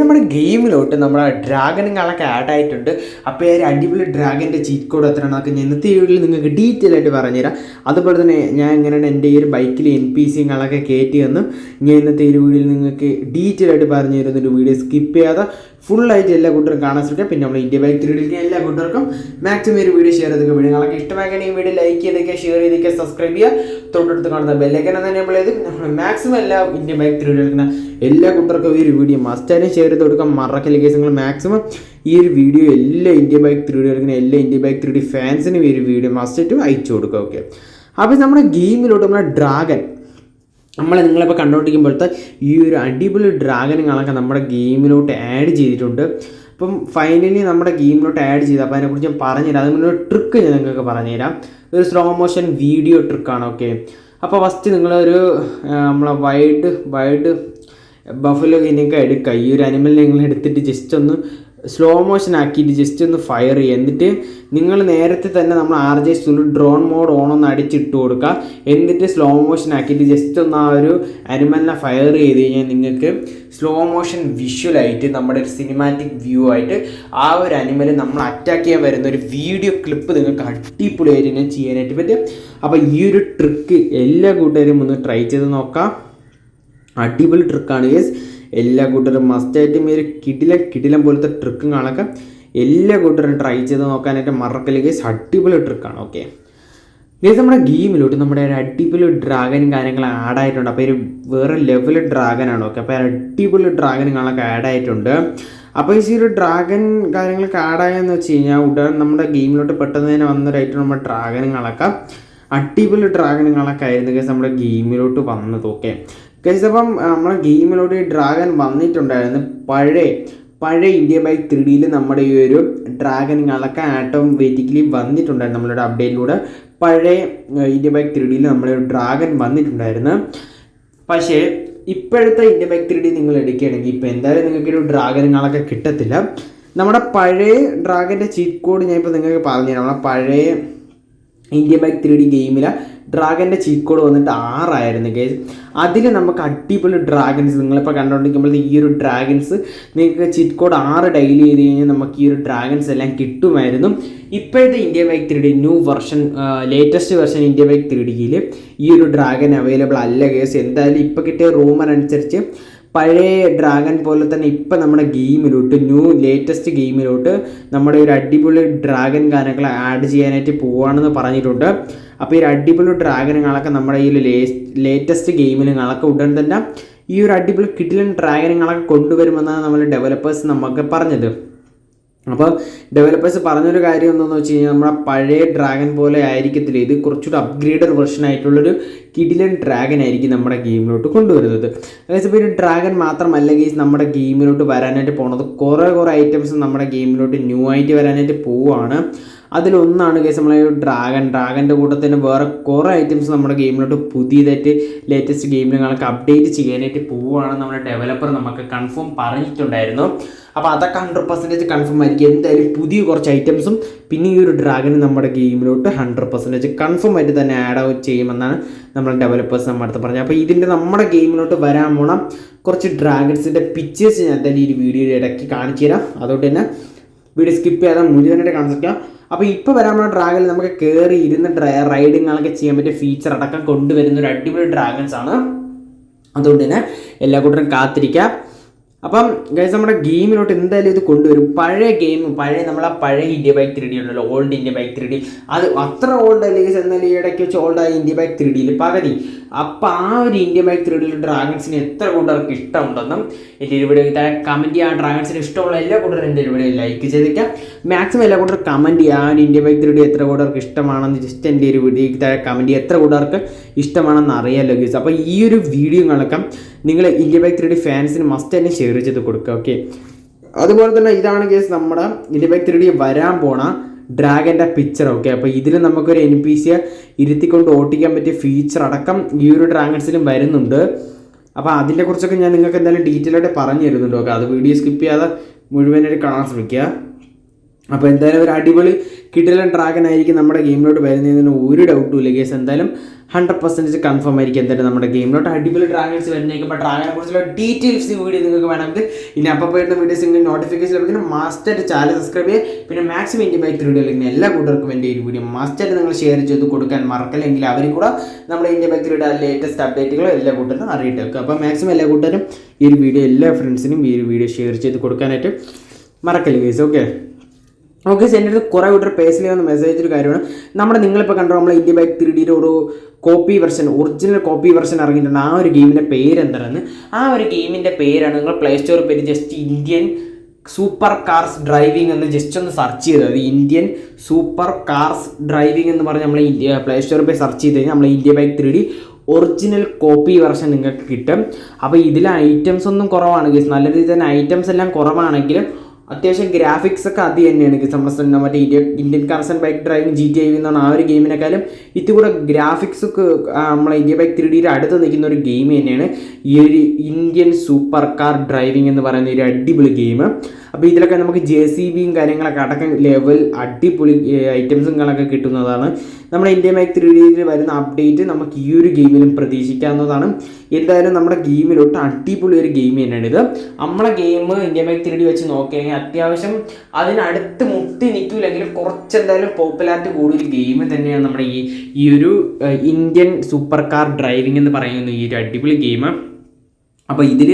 നമ്മുടെ ഗെയിമിലോട്ട് നമ്മുടെ ഡ്രാഗനുകളൊക്കെ ആഡ് ആയിട്ടുണ്ട്. അപ്പോൾ ഒരു അടിപൊളി ഡ്രാഗന്റെ ചീറ്റ് കോഡ് എത്രയാണെന്നൊക്കെ ഞാൻ ഇന്നത്തെ വീഡിയോയിൽ നിങ്ങൾക്ക് ഡീറ്റെയിൽ ആയിട്ട് പറഞ്ഞുതരാം. അതുപോലെ തന്നെ ഞാൻ എങ്ങനെയാണ് എന്റെ ഈ ഒരു ബൈക്കിൽ എൻ പി സിങ്ങളൊക്കെ കയറ്റി വന്ന് ഞാൻ ഇന്നത്തെ ഈ വീഡിയോയിൽ നിങ്ങൾക്ക് ഡീറ്റെയിൽ ആയിട്ട് പറഞ്ഞു തരുന്നൊരു വീഡിയോ സ്കിപ്പ് ചെയ്യാതെ ഫുള്ളായിട്ട് എല്ലാ കൂട്ടർക്കും കാണാൻ ശ്രമിക്കുക പിന്നെ നമ്മൾ ഇന്ത്യ ബൈക്ക് ത്രീഡിലേക്ക് എല്ലാ കൂട്ടർക്കും മാക്സിമം ഒരു വീഡിയോ ഷെയർ ചെയ്തൊക്കെ വീഡിയോ നിങ്ങൾക്ക് ഇഷ്ടമാക്കാൻ ഈ വീഡിയോ ലൈക്ക് ചെയ്തൊക്കെ ഷെയർ ചെയ്തൊക്കെ സബ്സ്ക്രൈബ് ചെയ്യുക. തൊട്ടടുത്ത് കാണുന്ന ബെല്ലൈക്കനെ തന്നെ നമ്മൾ ചെയ്ത് നമ്മൾ മാക്സിമം എല്ലാ ഇന്ത്യ ബൈക്ക് ത്രീഡിൽ എല്ലാ കൂട്ടർക്കും ഈ ഒരു വീഡിയോ മസ്റ്റായാലും ഷെയർ ചെയ്ത് കൊടുക്കാം. മറക്കല്ലേ കേസ് നിങ്ങൾ മാക്സിമം ഈ ഒരു വീഡിയോ എല്ലാ ഇന്ത്യ ബൈക്ക് ത്രീ ഡി എടുക്കുന്ന എല്ലാ ഇന്ത്യ ബൈക്ക് ത്രീ ഡി ഫാൻസിനും ഈ ഒരു വീഡിയോ മസ്റ്റായിട്ടും അയച്ചു കൊടുക്കുക ഓക്കെ അപ്പോൾ നമ്മുടെ ഗെയിമിലോട്ട് നമ്മുടെ ഡ്രാഗൻ നമ്മൾ നിങ്ങളിപ്പോൾ കണ്ടുകൊണ്ടിരിക്കുമ്പോഴത്തെ ഈ ഒരു അടിപൊളി ഡ്രാഗനുകളൊക്കെ നമ്മുടെ ഗെയിമിലോട്ട് ആഡ് ചെയ്തിട്ടുണ്ട്. അപ്പം ഫൈനലി നമ്മുടെ ഗെയിമിലോട്ട് ആഡ് ചെയ്ത് അപ്പോൾ അതിനെക്കുറിച്ച് ഞാൻ പറഞ്ഞുതരാം. അതിനുള്ള ട്രിക്ക് ഞാൻ നിങ്ങൾക്ക് പറഞ്ഞുതരാം. ഒരു സ്ലോ മോഷൻ വീഡിയോ ട്രിക്കാണ് ഓക്കെ അപ്പോൾ ഫസ്റ്റ് നിങ്ങളൊരു നമ്മളെ വൈഡ് വൈഡ് ബഫലോ ഇതിനൊക്കെ എടുക്കുക ഈ ഒരു അനിമലിനെ നിങ്ങൾ എടുത്തിട്ട് ജസ്റ്റ് ഒന്ന് സ്ലോ മോഷൻ ആക്കിയിട്ട് ജസ്റ്റ് ഒന്ന് ഫയർ ചെയ്യുക. എന്നിട്ട് നിങ്ങൾ നേരത്തെ തന്നെ നമ്മൾ R J studio drone mode on ഒന്ന് അടിച്ചിട്ട് കൊടുക്കുക. എന്നിട്ട് സ്ലോ മോഷൻ ആക്കിയിട്ട് ജസ്റ്റ് ഒന്ന് ആ ഒരു അനിമലിനെ ഫയർ ചെയ്ത് കഴിഞ്ഞാൽ നിങ്ങൾക്ക് സ്ലോ മോഷൻ വിഷ്വലായിട്ട് നമ്മുടെ ഒരു സിനിമാറ്റിക് വ്യൂ ആയിട്ട് ആ ഒരു അനിമൽ നമ്മൾ അറ്റാക്ക് ചെയ്യാൻ വരുന്ന ഒരു വീഡിയോ ക്ലിപ്പ് നിങ്ങൾക്ക് അടിപൊളിയായിട്ട് തന്നെ ചെയ്യാനായിട്ട് പറ്റും. അപ്പോൾ ഈ ഒരു ട്രിക്ക് എല്ലാ കൂട്ടുകാരും ഒന്ന് ട്രൈ ചെയ്ത് നോക്കാം. അടിപൊളി ട്രിക്കാണ് യെസ് എല്ലാ കൂട്ടരും മസ്റ്റായിട്ടും ഈ ഒരു കിടിലം കിടിലം പോലത്തെ ട്രിക്കും കാണൊക്കെ എല്ലാ കൂട്ടരും ട്രൈ ചെയ്ത് നോക്കാനായിട്ട് മറക്കൽ ഗൈസ് അടിപൊളി ട്രിക്കാണ് ഓക്കെ ഗൈസ് നമ്മുടെ ഗെയിമിലോട്ട് നമ്മുടെ ഒരു അടിപൊളി ഡ്രാഗനും കാര്യങ്ങളും ആഡ് ആയിട്ടുണ്ട്. അപ്പോൾ ഒരു വേറെ ലെവൽ ഡ്രാഗനാണ് ഓക്കെ അപ്പോൾ അടിപൊളി ഡ്രാഗനുകളൊക്കെ ആഡ് ആയിട്ടുണ്ട്. അപ്പോൾ ഈ ഒരു ഡ്രാഗൻ കാര്യങ്ങളൊക്കെ ആഡ് ആയെന്ന് വെച്ച് കഴിഞ്ഞാൽ ഉടൻ നമ്മുടെ ഗെയിമിലോട്ട് പെട്ടെന്ന് തന്നെ വന്നൊരായിട്ട് നമ്മുടെ ഡ്രാഗനുകളൊക്കെ അടിപൊളി ഡ്രാഗനുകളൊക്കെ ആയിരുന്നു കേസ് നമ്മുടെ ഗെയിമിലോട്ട് വന്നത് ഓക്കെ ഗൈസ് അപ്പം നമ്മുടെ ഗെയിമിലോട്ട് ഡ്രാഗൺ വന്നിട്ടുണ്ടായിരുന്നു. പഴയ പഴയ ഇന്ത്യ ബൈക്ക് ത്രീ ഡിയിൽ നമ്മുടെ ഈ ഒരു ഡ്രാഗൻ കളക്ക ഓട്ടോമാറ്റിക്കലി വന്നിട്ടുണ്ടായിരുന്നു നമ്മളുടെ അപ്ഡേറ്റിലൂടെ പഴയ ഇന്ത്യ ബൈക്ക് ത്രീ ഡിയിൽ നമ്മുടെ ഡ്രാഗൻ വന്നിട്ടുണ്ടായിരുന്നു. പക്ഷേ ഇപ്പോഴത്തെ ഇന്ത്യ ബൈക്ക് ത്രീ ഡി നിങ്ങൾ എടുക്കുകയാണെങ്കിൽ ഇപ്പോൾ എന്തായാലും നിങ്ങൾക്ക് ഒരു ഡ്രാഗനുകളൊക്കെ കിട്ടത്തില്ല. നമ്മുടെ പഴയ ഡ്രാഗന്റെ ചീറ്റ് കോഡ് ഞാൻ ഇപ്പോൾ നിങ്ങൾക്ക് പറഞ്ഞുതരാം. നമ്മുടെ പഴയ ഇന്ത്യ ബൈക്ക് ത്രീ ഡി ഗെയിമിലെ ഡ്രാഗന്റെ ചീറ്റ് കോഡ് വന്നിട്ട് ആറായിരുന്നു കേസ് അതിൽ നമുക്ക് അടിപൊളി ഡ്രാഗൻസ് നിങ്ങളിപ്പോൾ കണ്ടുകൊണ്ടിരിക്കുമ്പോൾ ഈ ഒരു ഡ്രാഗൻസ് നിങ്ങൾക്ക് ചീറ്റ് കോഡ് ആറ് ഡെയിലി ചെയ്ത് കഴിഞ്ഞാൽ നമുക്ക് ഈ ഒരു ഡ്രാഗൻസ് എല്ലാം കിട്ടുമായിരുന്നു. ഇപ്പോഴത്തെ India bike three D new version latest version India bike three ഡിയിൽ ഈ ഒരു ഡ്രാഗൻ അവൈലബിൾ അല്ല കേസ് എന്തായാലും ഇപ്പോൾ കിട്ടിയ റൂമർ അനുസരിച്ച് പഴയ ഡ്രാഗൺ പോലെ തന്നെ ഇപ്പം നമ്മുടെ ഗെയിമിലോട്ട് ന്യൂ ലേറ്റസ്റ്റ് ഗെയിമിലോട്ട് നമ്മുടെ ഒരു അടിപൊളി ഡ്രാഗൻ ഗാനങ്ങൾ ആഡ് ചെയ്യാനായിട്ട് പോവാണെന്ന് പറഞ്ഞിട്ടുണ്ട്. അപ്പോൾ ഈ ഒരു അടിപൊളി ഡ്രാഗനുകളൊക്കെ നമ്മുടെ ഈ ലേറ്റസ്റ്റ് ഗെയിമിനുകളൊക്കെ ഉടൻ തന്നെ ഈ ഒരു അടിപൊളി കിഡിലൻ ഡ്രാഗനുകളൊക്കെ കൊണ്ടുവരുമെന്നാണ് നമ്മൾ ഡെവലപ്പേഴ്സ് നമുക്ക് പറഞ്ഞത്. അപ്പോൾ ഡെവലപ്പേഴ്സ് പറഞ്ഞൊരു കാര്യം എന്താണെന്ന് വെച്ച് കഴിഞ്ഞാൽ നമ്മുടെ പഴയ ഡ്രാഗൺ പോലെ ആയിരിക്കത്തില്ല. ഇത് കുറച്ചുകൂടി അപ്ഗ്രേഡഡ് വെർഷൻ ആയിട്ടുള്ളൊരു കിഡിലൻ ഡ്രാഗൺ ആയിരിക്കും നമ്മുടെ ഗെയിമിലോട്ട് കൊണ്ടുവരുന്നത്. അതായത് ഇപ്പോൾ ഒരു ഡ്രാഗൺ മാത്രമല്ല ഗെയ്സ് നമ്മുടെ ഗെയിമിലോട്ട് വരാനായിട്ട് പോണത്. കുറേ കുറേ ഐറ്റംസ് നമ്മുടെ ഗെയിമിലോട്ട് ന്യൂ ആയിട്ട് വരാനായിട്ട് പോവുകയാണ് അതിലൊന്നാണ് കേസ് നമ്മളെ ഡ്രാഗൺ ഡ്രാഗന്റെ കൂട്ടത്തിന് വേറെ കുറേ ഐറ്റംസ് നമ്മുടെ ഗെയിമിലോട്ട് പുതിയതായിട്ട് ലേറ്റസ്റ്റ് ഗെയിമിലുകളൊക്കെ അപ്ഡേറ്റ് ചെയ്യാനായിട്ട് പോവുകയാണ് നമ്മുടെ ഡെവലപ്പർ നമുക്ക് കൺഫേം പറഞ്ഞിട്ടുണ്ടായിരുന്നു. അപ്പോൾ അതൊക്കെ ഹൺഡ്രഡ് പെർസെന്റേജ് കൺഫേം ആയിരിക്കും. എന്തായാലും പുതിയ കുറച്ച് ഐറ്റംസും പിന്നെ ഈ ഒരു ഡ്രാഗൺ നമ്മുടെ ഗെയിമിലോട്ട് ഹൺഡ്രഡ് പെർസെന്റേജ് കൺഫേം ആയിട്ട് തന്നെ ആഡ് ഔട്ട് ചെയ്യുമെന്നാണ് നമ്മുടെ ഡെവലപ്പേഴ്സ് നമ്മുടെ അടുത്ത് പറഞ്ഞത്. അപ്പോൾ ഇതിന്റെ നമ്മുടെ ഗെയിമിലോട്ട് വരാൻ പോണം. കുറച്ച് ഡ്രാഗൺസിന്റെ പിക്ചേഴ്സ് ഞാൻ എന്തായാലും ഈ ഒരു വീഡിയോയുടെ ഇടയ്ക്ക് കാണിച്ചു തരാം. അതുകൊണ്ട് തന്നെ വീഡിയോ സ്കിപ്പ് ചെയ്യാതെ മുഴുവനായിട്ട് കാണിച്ചിരിക്കുക അപ്പോൾ ഇപ്പോൾ വരാൻ പോകുന്ന ഡ്രാഗനിൽ നമുക്ക് കയറി ഇരുന്ന് റൈഡിങ്ങുകളൊക്കെ ചെയ്യാൻ പറ്റിയ ഫീച്ചർ അടക്കം കൊണ്ടുവരുന്ന ഒരു അടിപൊളി ഡ്രാഗൺസ് ആണ്. അതുകൊണ്ട് തന്നെ എല്ലാ കൂട്ടരും കാത്തിരിക്കുക അപ്പം ഗൈസ് നമ്മുടെ ഗെയിമിലോട്ട് എന്തായാലും ഇത് കൊണ്ടുവരും. പഴയ ഗെയിം പഴയ നമ്മളെ പഴയ ഇന്ത്യ ബൈക്ക് ത്രീ ഡി ഉണ്ടല്ലോ old India bike three D അത് അത്ര ഓൾഡ് അല്ലേ ഗൈസ് എന്നാലും ഈ ഇടയ്ക്ക് വെച്ച് ഓൾഡായ ഇന്ത്യ ബൈക്ക് ത്രീ ഡിയിൽ പകുതി. അപ്പം ആ ഒരു ഇന്ത്യ ബൈക്ക് ത്രീ ഡിയിൽ ഡ്രാഗൺസിന് എത്ര കൂട്ടർക്ക് ഇഷ്ടമുണ്ടെന്നും എന്റെ ഒരു വീഡിയോ താഴെ കമന്റ് ചെയ്യുക ആ ഡ്രാഗൺസിന് ഇഷ്ടമുള്ള എല്ലാ കൂട്ടരും എന്റെ ഒരു വീഡിയോ ലൈക്ക് ചെയ്തേക്കാം മാക്സിമം എല്ലാ കൂട്ടരും കമന്റ് ഒരു ഇന്ത്യ ബൈക്ക് ത്രീ ഡി എത്ര കൂട്ടർക്ക് ഇഷ്ടമാണെന്ന് ജസ്റ്റ് എന്റെ ഒരു വീഡിയോ താഴെ കമന്റ് ചെയ്യുക എത്ര കൂട്ടർക്ക് ഇഷ്ടമാണെന്ന് അറിയാമല്ലോ ഗൈസ് അപ്പോൾ ഈ ഒരു വീഡിയോ കണക്കാം നിങ്ങൾ ഇന്ത്യ ബൈക്ക് ത്രീ ഡി ഫാൻസിന് മസ്റ്റ് തന്നെ ഷെയർ ചെയ്ത് കൊടുക്കുക ഓക്കെ അതുപോലെ തന്നെ ഇതാണ് കേസ് നമ്മുടെ ഇന്ത്യ ബൈക്ക് ത്രീ ഡി വരാൻ പോണ ഡ്രാഗന്റെ പിക്ചർ ഓക്കെ അപ്പോൾ ഇതിൽ നമുക്കൊരു എൻ പി സിയെ ഇരുത്തിക്കൊണ്ട് ഓട്ടിക്കാൻ പറ്റിയ ഫീച്ചർ അടക്കം ഈ ഒരു ഡ്രാഗൺസിലും വരുന്നുണ്ട്. അപ്പോൾ അതിന്റെ കുറിച്ചൊക്കെ ഞാൻ നിങ്ങൾക്ക് എന്തായാലും ഡീറ്റെയിൽ ആയിട്ട് പറഞ്ഞു തരുന്നുണ്ട് ഓക്കെ അത് വീഡിയോ സ്കിപ്പ് ചെയ്യാതെ മുഴുവനായിട്ട് കാണാൻ ശ്രമിക്കുക. അപ്പോൾ എന്തായാലും ഒരു അടിപൊളി കിടിലൻ ഡ്രാഗൺ ആയിരിക്കും നമ്മുടെ ഗെയിമിലോട്ട് വരുന്നതിന് ഒരു ഡൗട്ടും ഇല്ല കേസ് എന്തായാലും ഹൺഡ്രഡ് പെർസെന്റേജ് കൺഫേം ആയിരിക്കും എന്തായാലും നമ്മുടെ ഗെയിമിലോട്ട് അടിപൊളി ഡ്രാഗൺസ് വരുന്നേക്കും അപ്പോൾ ഡ്രാഗനെ കുറിച്ചുള്ള ഡീറ്റെയിൽസ് വീഡിയോ നിങ്ങൾക്ക് വേണമെങ്കിൽ ഇനി അപ്പോൾ വരുന്ന വീഡിയോസ് നിങ്ങൾ നോട്ടിഫിക്കേഷൻ ലഭിക്കുന്ന മാസ്റ്റർ ചാനൽ സബ്സ്ക്രൈബ് ചെയ്യുക. പിന്നെ മാക്സിമം ഇന്ത്യ ബൈക്ക് വീഡിയോ അല്ലെങ്കിൽ എല്ലാ കൂട്ടർക്കും എന്റെ ഈ വീഡിയോ മാസ്റ്റർ നിങ്ങൾ ഷെയർ ചെയ്ത് കൊടുക്കാൻ മറക്കല്ലെങ്കിൽ അവരും കൂടെ നമ്മുടെ ഇന്ത്യ ബൈക്ക് വീഡിയോ ലേറ്റസ്റ്റ് അപ്ഡേറ്റുകളും എല്ലാ കൂട്ടരും അറിയിട്ട് വെക്കുക. അപ്പോൾ മാക്സിമം എല്ലാ കൂട്ടരും ഈ ഒരു വീഡിയോ എല്ലാ ഫ്രണ്ട്സിനും ഈ ഒരു വീഡിയോ ഷെയർ ചെയ്ത് കൊടുക്കാനായിട്ട് മറക്കല്ലേ ഗൈസ് ഓക്കെ ഓക്കെ എന്റെ അടുത്ത് കുറേ കൂട്ടർ പേഴ്സണലി വന്ന മെസ്സേജ് ഒരു കാര്യമാണ്. നമ്മുടെ നിങ്ങളിപ്പോൾ കണ്ടോ നമ്മൾ ഇന്ത്യ ബാക്ക് ത്രീ ഡിയുടെ ഒരു copy version original copy version ഇറങ്ങിയിട്ടുണ്ട്. ആ ഒരു ഗെയിമിന്റെ പേര് എന്താണെന്ന് ആ ഒരു ഗെയിമിന്റെ പേരാണ് നിങ്ങൾ പ്ലേ സ്റ്റോറിൽ പേര് just Indian super cars driving എന്ന് ജസ്റ്റ് ഒന്ന് സെർച്ച് ചെയ്തത് ഇന്ത്യൻ സൂപ്പർ കാർസ് ഡ്രൈവിംഗ് എന്ന് പറഞ്ഞ് നമ്മൾ ഇന്ത്യ പ്ലേ സ്റ്റോറിൽ പോയി സെർച്ച് ചെയ്ത് കഴിഞ്ഞാൽ നമ്മൾ India bike three D original copy version നിങ്ങൾക്ക് കിട്ടും. അപ്പോൾ ഇതിലെ ഐറ്റംസ് ഒന്നും കുറവാണ് നല്ല രീതിയിൽ തന്നെ ഐറ്റംസ് എല്ലാം കുറവാണെങ്കിലും അത്യാവശ്യം ഗ്രാഫിക്സ് ഒക്കെ അത് തന്നെയാണ്. എനിക്ക് നമ്മുടെ മറ്റേ India Indian cars and bike driving G T I എന്നാണ് ആ ഒരു ഗെയിമിനെക്കാളും ഇതുകൂടെ ഗ്രാഫിക്സ് ഒക്കെ നമ്മളെ ഇന്ത്യ ബൈക്ക് ത്രീ ഡിയുടെ അടുത്ത് നിൽക്കുന്ന ഒരു ഗെയിം തന്നെയാണ്. ഈ ഒരു ഇന്ത്യൻ സൂപ്പർ കാർ ഡ്രൈവിംഗ് എന്ന് പറയുന്ന ഒരു അടിപൊളി ഗെയിം അപ്പോൾ ഇതിലൊക്കെ നമുക്ക് ജെ സി ബിയും കാര്യങ്ങളൊക്കെ അടക്കം ലെവൽ അടിപൊളി ഐറ്റംസും കാര്യങ്ങളൊക്കെ കിട്ടുന്നതാണ്. നമ്മുടെ ഇന്ത്യ ബൈക്ക് ത്രീ ഡിയിൽ വരുന്ന അപ്ഡേറ്റ് നമുക്ക് ഈ ഒരു ഗെയിമിലും പ്രതീക്ഷിക്കാവുന്നതാണ്. എന്തായാലും നമ്മുടെ ഗെയിമിലോട്ട് അടിപൊളി ഒരു ഗെയിം തന്നെയാണ് ഇത്. നമ്മളെ game India bike three D വെച്ച് നോക്കുകയാണെങ്കിൽ അത്യാവശ്യം അതിനടുത്ത് മുട്ടി നിൽക്കില്ലെങ്കിലും കുറച്ചെന്തായാലും പോപ്പുലാരിറ്റി കൂടിയൊരു ഗെയിം തന്നെയാണ് നമ്മുടെ ഈ ഈ ഒരു ഇന്ത്യൻ സൂപ്പർ കാർ ഡ്രൈവിംഗ് എന്ന് പറയുന്ന ഈ ഒരു അടിപൊളി ഗെയിം അപ്പോൾ ഇതിൽ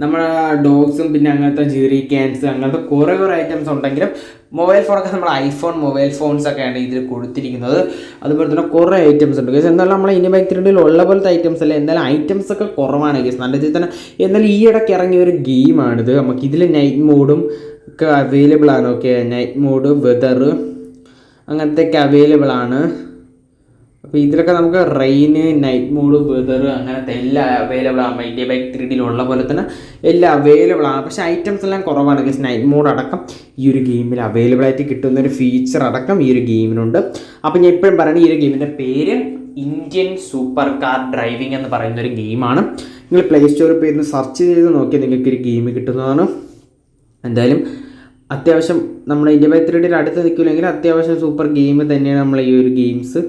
നമ്മുടെ ഡോഗ്സും പിന്നെ അങ്ങനത്തെ ജീറി ക്യാൻസ് അങ്ങനത്തെ കുറേ കുറേ ഐറ്റംസ് ഉണ്ടെങ്കിലും മൊബൈൽ ഫോണൊക്കെ നമ്മൾ ഐഫോൺ മൊബൈൽ ഫോൺസ് ഒക്കെയാണ് ഇതിൽ കൊടുത്തിരിക്കുന്നത്. അതുപോലെ തന്നെ കുറേ ഐറ്റംസ് ഉണ്ട്. ഗേസ് എന്നാലും നമ്മളെ ഇനി ബൈക്ക് ത്രീഡിൽ ഉള്ള പോലത്തെ ഐറ്റംസ് അല്ല എന്തായാലും ഐറ്റംസ് ഒക്കെ കുറവാണ് ഗേസ് നല്ല രീതിയിൽ തന്നെ എന്നാലും ഈ ഇടയ്ക്ക് ഇറങ്ങിയ ഒരു ഗെയിമാണിത് നമുക്ക് ഇതിൽ നൈറ്റ് മോഡും ഒക്കെ അവൈലബിൾ ആണ്. ഓക്കെ നൈറ്റ് മോഡ് വെതർ അങ്ങനത്തെ അങ്ങനത്തെയൊക്കെ അവൈലബിൾ ആണ്. അപ്പോൾ ഇതിലൊക്കെ നമുക്ക് റെയിന് നൈറ്റ് മോഡ് വെതർ അങ്ങനത്തെ എല്ലാം അവൈലബിൾ ആണ്. ഇന്ത്യ ബൈക്ക് ത്രീ ഡിയിലുള്ള പോലെ തന്നെ എല്ലാം അവൈലബിൾ ആണ്. പക്ഷേ ഐറ്റംസ് എല്ലാം കുറവാണ് ഗസ് നൈറ്റ് മോഡ് അടക്കം ഈ ഒരു ഗെയിമിൽ അവൈലബിൾ ആയിട്ട് കിട്ടുന്ന ഒരു ഫീച്ചർ അടക്കം ഈ ഒരു ഗെയിമിനുണ്ട് അപ്പോൾ ഞാൻ എപ്പോഴും പറയുന്നത് ഈ ഒരു ഗെയിമിന്റെ പേര് ഇന്ത്യൻ സൂപ്പർ കാർ ഡ്രൈവിംഗ് എന്ന് പറയുന്ന ഒരു ഗെയിമാണ് നിങ്ങൾ പ്ലേ സ്റ്റോറിൽ പോയി സെർച്ച് ചെയ്ത് നോക്കിയാൽ നിങ്ങൾക്ക് ഒരു ഗെയിം കിട്ടുന്നതാണ്. എന്തായാലും അത്യാവശ്യം നമ്മുടെ ഇന്ത്യ ബൈ ത്രീ ഡിയുടെ അടുത്ത് നിൽക്കില്ലെങ്കിൽ അത്യാവശ്യം സൂപ്പർ ഗെയിം തന്നെയാണ് നമ്മൾ ഈ ഒരു ഗെയിംസ്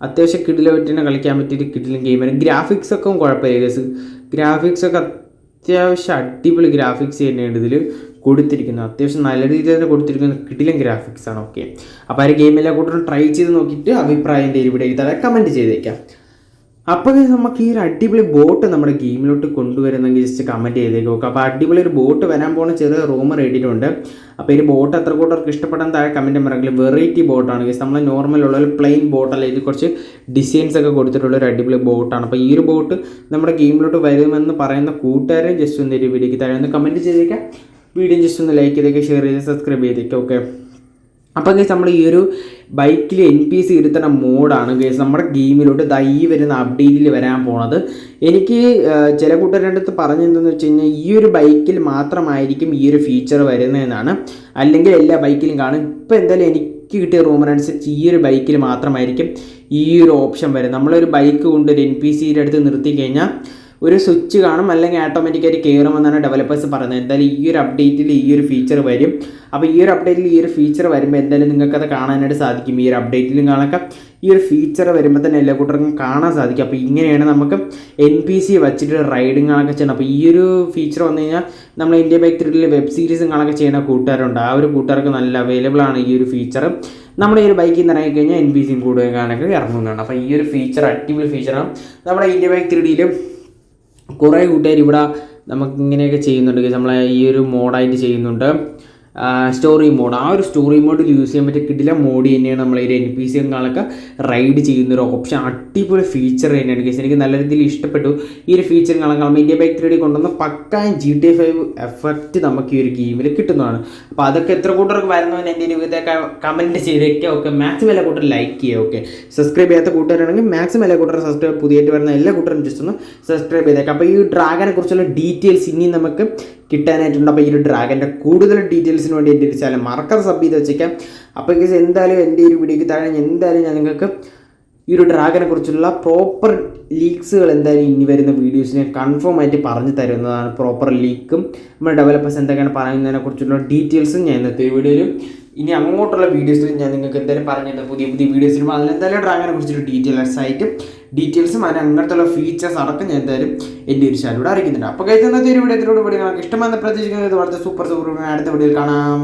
അത്യാവശ്യം കിടിലായിട്ട് തന്നെ കളിക്കാൻ പറ്റിയൊരു കിഡിലും ഗെയിമാണ് ഗ്രാഫിക്സ് ഒക്കെ കുഴപ്പമില്ല ഗ്രാഫിക്സ് ഒക്കെ അത്യാവശ്യം അടിപൊളി ഗ്രാഫിക്സ് തന്നെയാണ് ഇതിൽ കൊടുത്തിരിക്കുന്നത്. അത്യാവശ്യം നല്ല രീതിയിൽ തന്നെ കൊടുത്തിരിക്കുന്ന കിഡിലും ഗ്രാഫിക്സ് ആണ് ഓക്കെ അപ്പോൾ ആ ഗെയിം കൂട്ടരും ട്രൈ ചെയ്ത് നോക്കിയിട്ട് അഭിപ്രായം ഇവിടെ ഇതാ കമന്റ് ചെയ്തേക്കാം. അപ്പോൾ നമുക്ക് ഈ ഒരു അടിപൊളി ബോട്ട് നമ്മുടെ ഗെയിമിലോട്ട് കൊണ്ടുവരുന്നെങ്കിൽ ജസ്റ്റ് കമന്റ് ചെയ്തേക്ക് നോക്കുക അപ്പോൾ അടിപൊളി ഒരു ബോട്ട് വരാൻ പോകുന്ന ചെറിയ റൂമർ ഇട്ടിട്ടുണ്ട്. അപ്പോൾ ഈ ബോട്ട് എത്ര കൂട്ടർക്ക് ഇഷ്ടപ്പെടാൻ താഴെ കമന്റ് പറയെങ്കിൽ വെറൈറ്റി ബോട്ടാണ് ഗസ്. നമ്മൾ നോർമൽ ഉള്ള ഒരു പ്ലെയിൻ ബോട്ടല്ല ഇത് കുറച്ച് ഡിസൈൻസ് ഒക്കെ കൊടുത്തിട്ടുള്ള ഒരു അടിപൊളി ബോട്ടാണ് അപ്പോൾ ഈ ഒരു ബോട്ട് നമ്മുടെ ഗെയിമിലോട്ട് വരുമെന്ന് പറയുന്ന കൂട്ടുകാരെ ജസ്റ്റ് ഒന്ന് ഒരു വീഡിയോക്ക് താഴെ ഒന്ന് കമന്റ് ചെയ്തേക്കാം. വീഡിയോ ജസ്റ്റ് ഒന്ന് ലൈക്ക് ചെയ്തേക്കുക ഷെയർ ചെയ്ത് സബ്സ്ക്രൈബ് ചെയ്തേക്കാം ഓക്കെ അപ്പോൾ ഗൈസ് നമ്മൾ ഈ ഒരു ബൈക്കിൽ എൻ പി സി ഇരുത്തുന്ന മോഡാണ് ഗൈസ് നമ്മുടെ ഗെയിമിലോട്ട് ദൈ വരുന്ന അപ്ഡേറ്റിൽ വരാൻ പോണത്. എനിക്ക് ചില കൂട്ടുകാരുടെ അടുത്ത് പറഞ്ഞെന്തെന്ന് വെച്ച് കഴിഞ്ഞാൽ ഈ ഒരു ബൈക്കിൽ മാത്രമായിരിക്കും ഈ ഒരു ഫീച്ചർ വരുന്നതെന്നാണ്. അല്ലെങ്കിൽ എല്ലാ ബൈക്കിലും കാണും. ഇപ്പോൾ എന്തായാലും എനിക്ക് കിട്ടിയ റൂമർ അനുസരിച്ച് ഈ ഒരു ബൈക്കിൽ മാത്രമായിരിക്കും ഈ ഒരു ഓപ്ഷൻ വരും നമ്മളൊരു ബൈക്ക് കൊണ്ട് ഒരു എൻ പി സിയുടെ അടുത്ത് നിർത്തി കഴിഞ്ഞാൽ ഒരു സ്വിച്ച് കാണും അല്ലെങ്കിൽ ഓട്ടോമാറ്റിക്കായിട്ട് കയറുമെന്നാണ് ഡെവലപ്പേഴ്സ് പറയുന്നത് എന്തായാലും ഈ ഒരു അപ്ഡേറ്റിൽ ഈ ഒരു ഫീച്ചർ വരും അപ്പോൾ ഈ ഒരു അപ്ഡേറ്റിൽ ഈ ഒരു ഫീച്ചർ വരുമ്പോൾ എന്തായാലും നിങ്ങൾക്കത് കാണാനായിട്ട് സാധിക്കും ഈ ഒരു അപ്ഡേറ്റിലും കാണുക ഈ ഒരു ഫീച്ചർ വരുമ്പോൾ തന്നെ എല്ലാ കൂട്ടർക്കും കാണാൻ സാധിക്കും അപ്പോൾ ഇങ്ങനെയാണ് നമുക്ക് എൻ പി സി വെച്ചിട്ട് കാണൊക്കെ ചെയ്യണം അപ്പോൾ ഈ ഒരു ഫീച്ചർ വന്നു കഴിഞ്ഞാൽ നമ്മൾ ഇന്ത്യ ബൈക്ക് ത്രീഡിൽ വെബ് സീരീസും കാണൊക്കെ ചെയ്യുന്ന കൂട്ടുകാരുണ്ട് ആ ഒരു കൂട്ടുകാർക്ക് നല്ല അവൈലബിൾ ആണ് ഈ ഒരു ഫീച്ചർ നമ്മുടെ ഈ ഒരു ബൈക്കിൽ നിന്ന് ഇറങ്ങിക്കഴിഞ്ഞാൽ എൻ പി സിയും കൂടുതൽ കാണാൻ ഇറങ്ങുന്നതാണ് അപ്പോൾ ഈ ഒരു ഫീച്ചർ അടിപൊളി ഫീച്ചറാണ് നമ്മുടെ ഇന്ത്യ ബൈക്ക് ത്രീ ഡിയിലും കുറേ കൂട്ടുകാർ ഇവിടെ നമുക്ക് ഇങ്ങനെയൊക്കെ ചെയ്യുന്നുണ്ട്. നമ്മളെ ഈ ഒരു മോഡായിട്ട് ചെയ്യുന്നുണ്ട് സ്റ്റോറി മോഡ് ആ ഒരു സ്റ്റോറി മോഡിൽ യൂസ് ചെയ്യാൻ പറ്റിയ കിട്ടില്ല മോഡ് തന്നെയാണ് നമ്മൾ ഈ എൻ പി സി എങ്ങളൊക്കെ റൈഡ് ചെയ്യുന്ന ഒരു ഓപ്ഷൻ അടിപൊളി ഫീച്ചർ തന്നെയാണ് കേസ് എനിക്ക് നല്ല രീതിയിൽ ഇഷ്ടപ്പെട്ടു. ഈ ഒരു ഫീച്ചർ കാണാൻ ഇന്ത്യ ബൈക്ക് ത്രീഡി കൊണ്ടുവന്ന പക്ക ജി ടി ഫൈവ് എഫക്റ്റ് നമുക്ക് ഈ ഒരു ഗെയിമിൽ കിട്ടുന്നതാണ്. അപ്പോൾ അതൊക്കെ എത്ര കൂട്ടർക്ക് വരുന്നവൻ എന്റെ ജീവിതത്തെ കമന്റ് ചെയ്തേക്കുക ഓക്കെ മാക്സിമം എല്ലാ കൂട്ടരും ലൈക്ക് ചെയ്യുക ഓക്കെ സബ്സ്ക്രൈബ് ചെയ്യാത്ത കൂട്ടുകാരാണെങ്കിൽ മാക്സിമം എല്ലാ കൂട്ടരും സബ്സ്ക്രൈബ് പുതിയതായിട്ട് വരുന്ന എല്ലാ കൂട്ടരും ജസ്റ്റ് ഒന്ന് സബ്സ്ക്രൈബ് ചെയ്തേക്കാം. അപ്പോൾ ഈ ഡ്രാഗനെ കുറിച്ചുള്ള ഡീറ്റെയിൽസ് ഇനി നമുക്ക് കിട്ടാനായിട്ടുണ്ട്. അപ്പോൾ ഈ ഒരു ഡ്രാഗന്റെ കൂടുതൽ ഡീറ്റെയിൽസിന് വേണ്ടി എന്റെ ഒരു ചാനൽ മറക്കാതെ സബ് ചെയ്ത് വെച്ചേക്കാം. അപ്പോൾ ഗൈസ് എന്തായാലും എന്റെ ഒരു വീഡിയോക്ക് താഴെ എന്തായാലും ഞാൻ നിങ്ങൾക്ക് ഈ ഒരു ഡ്രാഗനെ കുറിച്ചുള്ള പ്രോപ്പർ ലീക്സുകൾ എന്തായാലും ഇനി വരുന്ന വീഡിയോസിനെ കൺഫേം ആയിട്ട് പറഞ്ഞു തരുന്നതാണ് പ്രോപ്പർ ലീക്കും നമ്മുടെ ഡെവലപ്പേഴ്സ് എന്തൊക്കെയാണ് പറയുന്നതിനെ കുറിച്ചുള്ള ഡീറ്റെയിൽസും ഞാൻ ഇന്നത്തെ വീഡിയോയിലും ഇനി അങ്ങോട്ടുള്ള വീഡിയോസിൽ ഞാൻ നിങ്ങൾക്ക് എന്തായാലും പറഞ്ഞു പുതിയ പുതിയ വീഡിയോസിലും അതിലെന്തായാലും ഡ്രാഗനെ കുറിച്ചൊരു ഡീറ്റെയിൽസ് ആയിട്ട് ഡീറ്റെയിൽസും അതിന് അങ്ങനത്തെ ഫീച്ചേഴ്സ് അടക്കം ഞാൻ എന്തായാലും എന്റെ ഒരു ചാനലിലൂടെ അറിയിക്കുന്നുണ്ട്. അപ്പോൾ കഴിച്ച ഇന്നത്തെ ഒരു വീഡിയോ ഇതിലൂടെ വീഡിയോ ഇഷ്ടമെന്ന് പ്രതീക്ഷിക്കുന്നത് വളരെ സൂപ്പർ സൂപ്പർ അടുത്ത വീഡിയോയിൽ കാണാം.